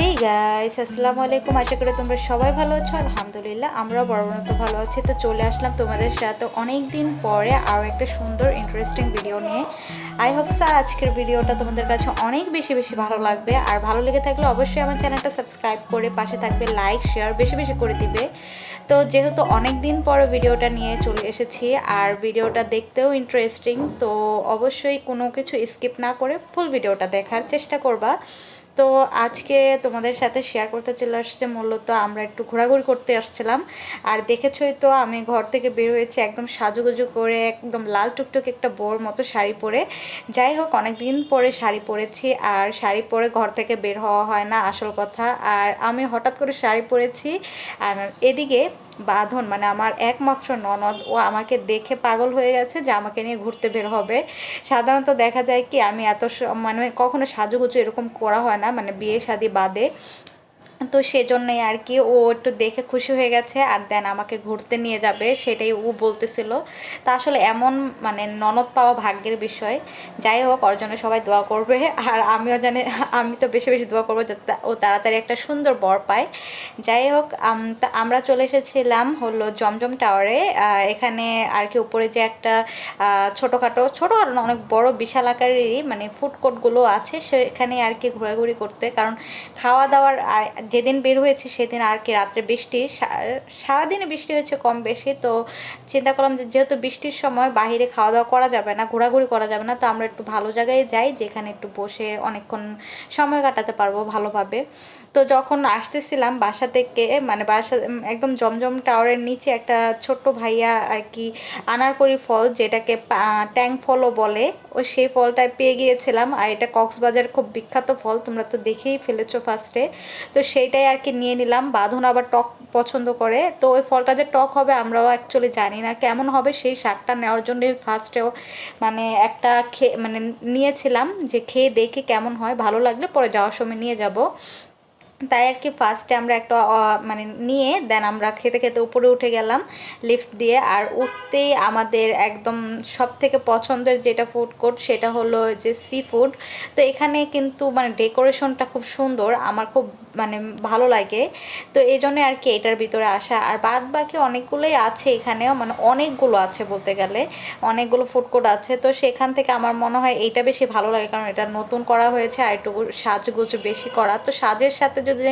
Hey guys আসসালামু আলাইকুম। আশা করি তোমরা সবাই ভালো আছো। আলহামদুলিল্লাহ, আমরাও মতো ভালো আছি। তো চলে আসলাম তোমাদের সাথে অনেক দিন পরে আরও একটা সুন্দর ইন্টারেস্টিং ভিডিও নিয়ে। আই হোপ স্যার আজকের ভিডিওটা তোমাদের কাছে অনেক বেশি বেশি ভালো লাগবে। আর ভালো লেগে থাকলে অবশ্যই আমার চ্যানেলটা সাবস্ক্রাইব করে পাশে থাকবে লাইক শেয়ার বেশি বেশি করে দিবে। তো যেহেতু অনেক দিন পরে ভিডিওটা নিয়ে চলে এসেছি, আর ভিডিওটা দেখতেও ইন্টারেস্টিং তো অবশ্যই কোনো কিছু স্কিপ না করে ফুল ভিডিওটা দেখার চেষ্টা করবা। তো আজকে তোমাদের সাথে শেয়ার করতে চলে আসছে, মূলত আমরা একটু ঘোরাঘুরি করতে আসছিলাম। আর দেখেছই তো আমি ঘর থেকে বের হয়েছি একদম সাজুগুজু করে, একদম লাল টুকটুক একটা বোর মতো শাড়ি পরে। যাই হোক অনেক দিন পরে শাড়ি পরেছি, আর শাড়ি পরে ঘর থেকে বের হওয়া হয় না, আসল কথা। আর আমি হঠাৎ করে শাড়ি পরেছি, আর এদিকে বাঁধন মানে আমার একমাত্র ননদ, ও আমাকে দেখে পাগল হয়ে গেছে যে আমাকে নিয়ে ঘুরতে বের হবে। সাধারণত দেখা যায় কি, আমি এত মানে কখনো সাজুগুজু এরকম করা হয় না মানে বিয়ে শাদি বাদে। তো সেজন্যই আর কি, ও একটু দেখে খুশি হয়ে গেছে। আর দেন আমাকে ঘুরতে নিয়ে যাবে, সেটাই ও বলতেছিল। তা আসলে এমন মানে ননদ পাওয়া ভাগ্যের বিষয়। যাই হোক, ওর জন্য সবাই দোয়া করবে। আর আমিও জানি, আমি তো বেশি বেশি দোয়া করব যাতে ও তাড়াতাড়ি একটা সুন্দর বর পায়। যাই হোক আমরা চলে এসেছিলাম হলো জমজম টাওয়ারে। এখানে আর কি উপরে যে একটা ছোটোখাটো ছোটোখাটো না, অনেক বড় বিশাল আকারেরই মানে ফুড কোর্টগুলো আছে। সেখানে আর কি ঘোরাঘুরি করতে। কারণ খাওয়া দাওয়ার আর যেদিন বের হয়েছে সেদিন আর কি রাত্রে বৃষ্টি সারাদিনে বৃষ্টি হয়েছে কম বেশি, তো চিন্তা করলাম যে যেহেতু বৃষ্টির সময় বাইরে খাওয়া দাওয়া করা যাবে না, ঘোরাঘুরি করা যাবে না, তো আমরা একটু ভালো জায়গায় যাই যেখানে একটু বসে অনেকক্ষণ সময় কাটাতে পারব ভালোভাবে। তো যখন আসতেছিলাম বাসা থেকে মানে বাসা, একদম জমজম টাওয়ারের নিচে একটা ছোট্ট ভাইয়া আর কি আনারকলি ফল, যেটাকে ট্যাং ফলও বলে ও সেই ফলটা পেয়ে গিয়েছিলাম। আর এটা কক্সবাজার খুব বিখ্যাত ফল, তোমরা তো দেখেই ফেলেছো ফার্স্টে তো সেইটাই আর কি নিয়ে নিলাম। বাঁধন আবার টক পছন্দ করে। তো ওই ফলটা যে টক হবে আমরাও অ্যাকচুয়ালি জানি না। কেমন হবে সেই শাকটা নেওয়ার জন্য ফার্স্টেও মানে একটা খেয়ে মানে নিয়েছিলাম যে খেয়ে দেখে কেমন হয়। ভালো লাগলে পরে যাওয়ার সময় নিয়ে যাব। তাই আর কি ফার্স্টে আমরা একটা মানে নিয়ে দেন আমরা খেতে খেতে উপরে উঠে গেলাম লিফট দিয়ে। আর উঠতেই আমাদের একদম সব থেকে পছন্দের যেটা ফুড কোর্ট সেটা হলো যে সি ফুড তো এখানে কিন্তু মানে ডেকোরেশনটা খুব সুন্দর। আমার খুব মানে ভালো লাগে। তো এই জন্য আর কি এটার ভিতরে আসা। আর বাদ বাকি অনেকগুলোই আছে এখানেও মানে অনেকগুলো আছে বলতে গেলে। অনেকগুলো ফুড কোর্ট আছে। তো সেখান থেকে আমার মনে হয় এইটা বেশি ভালো লাগে। কারণ এটা নতুন করা হয়েছে আর একটু সাজগুজ বেশি করা। তো সাজের সাথে যদি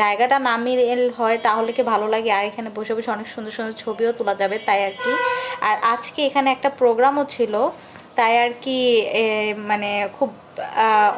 জায়গাটা না মিল হয়, তাহলে কি ভালো লাগে? আর এখানে বসে বসে অনেক সুন্দর সুন্দর ছবিও তোলা যাবে, তাই আর কি। আর আজকে এখানে একটা প্রোগ্রামও ছিল। তাই আর কি মানে খুব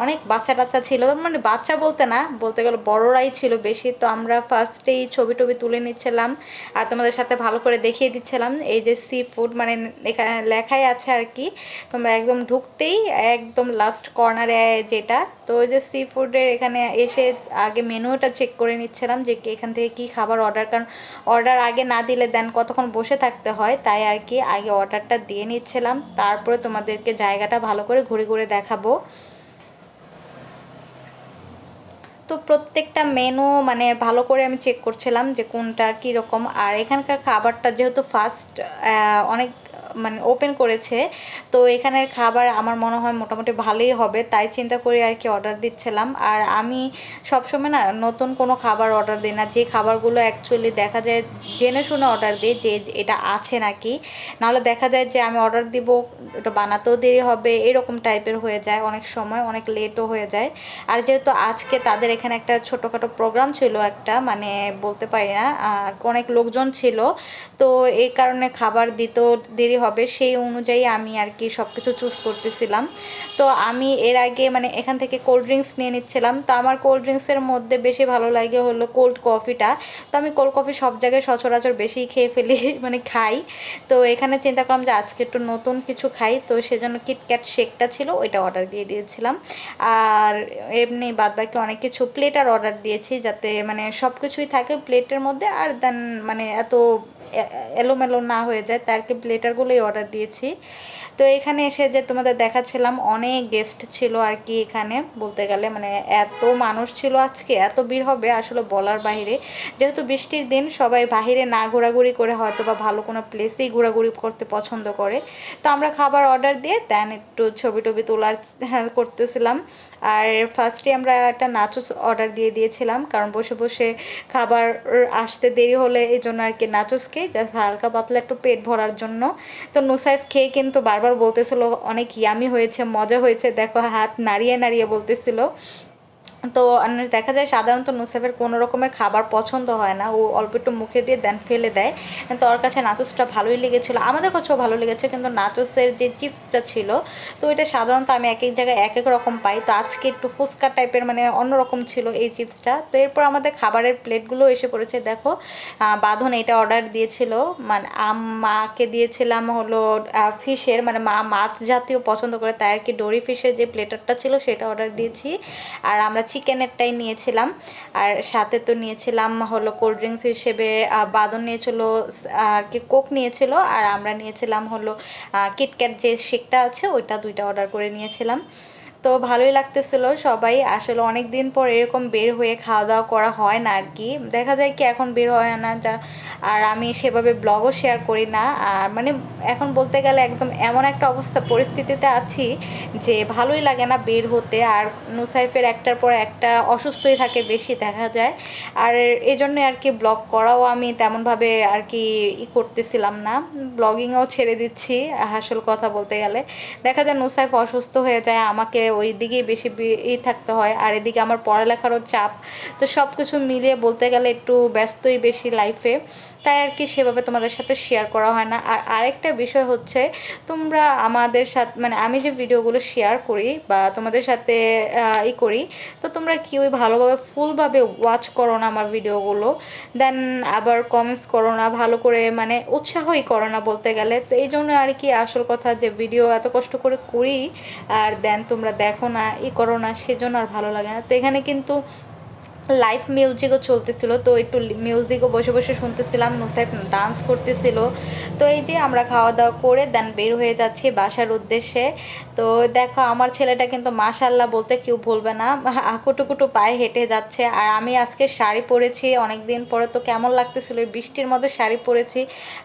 অনেক বাচ্চা টাচ্চা ছিল। মানে বাচ্চা বলতে না, বলতে গেলে বড়রাই ছিল বেশি। তো আমরা ফার্স্টেই ছবি টবি তুলে নিচ্ছিলাম আর তোমাদের সাথে ভালো করে দেখিয়ে দিচ্ছিলাম। এই যে সি ফুড মানে এখানে লেখাই আছে আর কি। তোমরা একদম ঢুকতেই একদম লাস্ট কর্নারে যেটা। তো ওই যে সি ফুডের এখানে এসে আগে মেনুটা চেক করে নিচ্ছিলাম যে এখান থেকে কি খাবার অর্ডার কারণ অর্ডার আগে না দিলে দেন কতক্ষণ বসে থাকতে হয়, তাই আর কি আগে অর্ডারটা দিয়ে নিচ্ছিলাম। তারপরে তোমাদেরকে জায়গাটা ভালো করে ঘুরে ঘুরে দেখাবো। তো প্রত্যেকটা মেনু মানে ভালো করে আমি চেক করছিলাম যে কোনটা কীরকম। আর এখানকার খাবারটা যেহেতু ফার্স্ট অনেক মানে ওপেন করেছে। তো এখানের খাবার আমার মনে হয় মোটামুটি ভালোই হবে, তাই চিন্তা করে আর কি অর্ডার দিচ্ছিলাম। আর আমি সবসময় না নতুন কোনো খাবার অর্ডার দিই না, যে খাবারগুলো অ্যাকচুয়ালি দেখা যায় জেনে শুনে অর্ডার দিই যে এটা আছে নাকি। নাহলে দেখা যায় যে আমি অর্ডার দিব, ওটা বানাতেও দেরি হবে, এরকম টাইপের হয়ে যায় অনেক সময়, অনেক লেটও হয়ে যায়। আর যেহেতু আজকে তাদের এখানে একটা ছোটোখাটো প্রোগ্রাম ছিল একটা মানে বলতে পারি না, আর অনেক লোকজন ছিল, তো এই কারণে খাবার দিতেও দেরি হবে সেই অনুযায়ী আমি আর কি সব কিছু চুজ করতেছিলাম। তো আমি এর আগে মানে এখান থেকে কোল্ড ড্রিঙ্কস নিয়ে নিচ্ছিলাম। তো আমার কোল্ড ড্রিঙ্কসের মধ্যে বেশি ভালো লাগে হলো কোল্ড কফিটা তো আমি কোল্ড কফি সব জায়গায় সচরাচর বেশি খেয়ে ফেলি মানে খাই। তো এখানে চিন্তা করলাম যে আজকে একটু নতুন কিছু খাই। তো সেজন্য কিটক্যাট শেকটা ছিল, ওইটা অর্ডার দিয়ে দিয়েছিলাম। আর এমনি বাদ বাকি অনেক কিছু প্লেটার অর্ডার দিয়েছি যাতে মানে সব কিছুই থাকে প্লেটের মধ্যে। আর দেন মানে এত এলোমেলো না হয়ে যায় তার কি প্লেটারগুলোই সবগুলোই অর্ডার দিয়েছি। তো এখানে এসে যে তোমাদের দেখাচ্ছিলাম অনেক গেস্ট ছিল আর কি এখানে বলতে গেলে মানে এত মানুষ ছিল আজকে এত ভিড় হবে আসলে বলার বাইরে যেহেতু বৃষ্টির দিন সবাই বাহিরে না ঘোরাঘুরি করে হয়তো বা ভালো কোনো প্লেসেই ঘোরাঘুরি করতে পছন্দ করে। তো আমরা খাবার অর্ডার দিয়ে দেন একটু ছবি টবি তোলার হ্যাঁ, করতেছিলাম। আর ফার্স্টে আমরা একটা নাচোস অর্ডার দিয়ে দিয়েছিলাম কারণ বসে বসে খাবার আসতে দেরি হলে এই জন্য আর কি নাচোসকে জাস্ট হালকা পাতলা একটু পেট ভরার জন্য তো নুসাইফ খেয়ে কিন্তু বারবার বলতেছিল, অনেক ইয়ামি হয়েছে, মজা হয়েছে, দেখো হাত নাড়িয়ে নাড়িয়ে বলতেছিল। তো দেখা যায় সাধারণত নুসেফের কোনো রকমের খাবার পছন্দ হয় না। ও অল্প একটু মুখে দিয়ে দেন ফেলে দেয়। তো ওর কাছে নাচসটা ভালোই লেগেছিলো। আমাদের কাছেও ভালো লেগেছে, কিন্তু নাচসের যে চিপসটা ছিল, তো এটা সাধারণত আমি এক এক জায়গায় এক এক রকম পাই। তো আজকে একটু ফুচকা টাইপের মানে অন্যরকম ছিল এই চিপসটা। তো এরপর আমাদের খাবারের প্লেটগুলো এসে পড়েছে। দেখো বাঁধন এটা অর্ডার দিয়েছিল। মানে আম, মাকে দিয়েছিলাম হলো ফিশের মানে মা মাছ জাতীয় পছন্দ করে, তাই আর কি, ডোরি ফিশের যে প্লেটারটা ছিল, সেটা অর্ডার দিয়েছি। আর আমরা চিকেনেরটাই নিয়েছিলাম। আর সাথে তো নিয়েছিলাম হলো কোল্ড ড্রিঙ্কস হিসেবে বাদন নিয়েছিল আর কি কোক নিয়েছিল, আর আমরা নিয়েছিলাম হলো কিটক্যাট যে শেকটা আছে ওইটা দুইটা অর্ডার করে নিয়েছিলাম। তো ভালোই লাগতেছিল। সবাই আসলে অনেক দিন পর এরকম বের হয়ে খাওয়া দাওয়া করা হয় না আর কি দেখা যায় কি এখন বের হয় না, যা আর আমি সেভাবে ব্লগও শেয়ার করি না। আর মানে এখন বলতে গেলে একদম এমন একটা অবস্থা পরিস্থিতিতে আছি যে ভালোই লাগে না বের হতে। আর নুসাইফের একটার পর একটা অসুস্থই থাকে বেশি দেখা যায়। আর এই জন্যে আর কি ব্লগ করাও আমি তেমনভাবে আর কি ই করতেছিলাম না। ব্লগিংও ছেড়ে দিচ্ছি আসল কথা বলতে গেলে। দেখা যায় নুসাইফ অসুস্থ হয়ে যায়, আমাকে ওই দিকেই বেশি ই থাকতে হয়। আর এদিকে আমার পড়ালেখারও চাপ। তো সব কিছু মিলিয়ে বলতে গেলে একটু ব্যস্তই বেশি লাইফে তাই আর কি সেভাবে তোমাদের সাথে শেয়ার করা হয় না। আর আরেকটা বিষয় হচ্ছে, তোমরা আমাদের সাথে মানে আমি যে ভিডিওগুলো শেয়ার করি বা তোমাদের সাথে ই করি, তো তোমরা কি ওই ভালোভাবে ফুলভাবে ওয়াচ করো না আমার ভিডিওগুলো দেন আবার কমেন্টস করো না, ভালো করে মানে উৎসাহই করো না বলতে গেলে। তো এই জন্য আর কি আসল কথা যে ভিডিও এত কষ্ট করে করি, আর দেন তোমরা দেখো না ই করো না সেজন্য আর ভালো লাগে না। তো এখানে কিন্তু লাইভ মিউজিকও চলতেছিল, তো একটু মিউজিকও বসে বসে শুনতেছিলাম নুসাইফ ডান্স করতেছিল। তো এই যে আমরা খাওয়া দাওয়া করে দেন বের হয়ে যাচ্ছি বাসার উদ্দেশ্যে। তো দেখো আমার ছেলেটা কিন্তু মাশাল্লাহ বলতে কেউ ভুলবে না কুটুকুটু পায়ে হেঁটে যাচ্ছে। আর আমি আজকে শাড়ি পরেছি অনেক দিন পরে তো কেমন লাগতেছিল ওই বৃষ্টির মধ্যে শাড়ি পরেছি।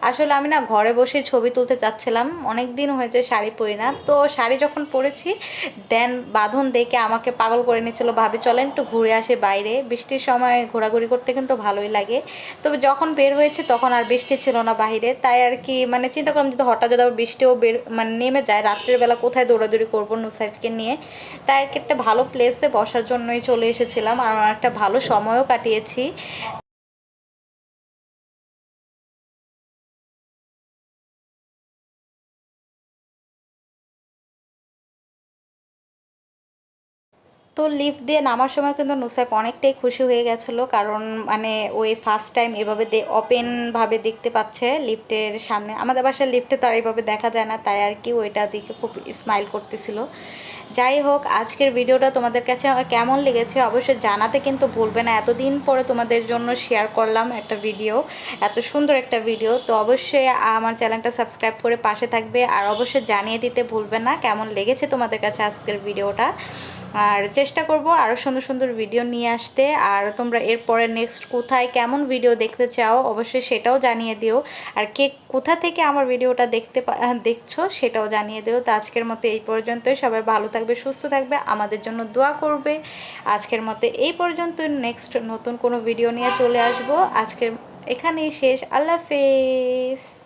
আসলে আমি না ঘরে বসে ছবি তুলতে চাচ্ছিলাম অনেক দিন হয়েছে শাড়ি পরি না। তো শাড়ি যখন পরেছি দেন বাঁধন দেখে আমাকে পাগল করে নিয়েছিল, ভাবি চলেন একটু ঘুরে আসে বাইরে। বৃষ্টির সময় ঘোরাঘুরি করতে কিন্তু ভালোই লাগে। তবে যখন বের হয়েছে তখন আর বৃষ্টি ছিল না বাহিরে। তাই আর কি মানে চিন্তা করলাম যদি হঠাৎ যদি আবার বৃষ্টিও বের মানে নেমে যায়, রাত্রের বেলা কোথায় দৌড়াদৌড়ি করব নুসাইফকে নিয়ে। তাই আর কি একটা ভালো প্লেসে বসার জন্যই চলে এসেছিলাম। আর একটা ভালো সময়ও কাটিয়েছি। তো লিফট দিয়ে নামার সময় কিন্তু নুসাইফ অনেকটাই খুশি হয়ে গেছিল, কারণ মানে ওই ফার্স্ট টাইম এভাবে ওপেনভাবে দেখতে পাচ্ছে লিফটের সামনে। আমাদের বাসার লিফটে তো আর এইভাবে দেখা যায় না, তাই আর কি ওইটা দেখে খুব স্মাইল করতেছিল। যাই হোক, আজকের ভিডিওটা তোমাদের কাছে কেমন লেগেছে অবশ্যই জানাতে কিন্তু ভুলবে না। এতদিন পরে তোমাদের জন্য শেয়ার করলাম একটা ভিডিও এত সুন্দর একটা ভিডিও তো অবশ্যই আমার চ্যানেলটা সাবস্ক্রাইব করে পাশে থাকবে, আর অবশ্যই জানিয়ে দিতে ভুলবে না কেমন লেগেছে তোমাদের কাছে আজকের ভিডিওটা। আর চেষ্টা করব আরও সুন্দর সুন্দর ভিডিও নিয়ে আসতে। আর তোমরা এরপরে নেক্সট কোথায় কেমন ভিডিও দেখতে চাও অবশ্যই সেটাও জানিয়ে দিও। আর কে কোথা থেকে আমার ভিডিওটা দেখতে দেখছ সেটাও জানিয়ে দিও। তো আজকের মতো এই পর্যন্তই। সবাই ভালো থাকবে, সুস্থ থাকবে, আমাদের জন্য দোয়া করবে। আজকের মতো এই পর্যন্ত নেক্সট নতুন কোনো ভিডিও নিয়ে চলে আসব। আজকের এখানেই শেষ। আল্লাহ হাফেজ।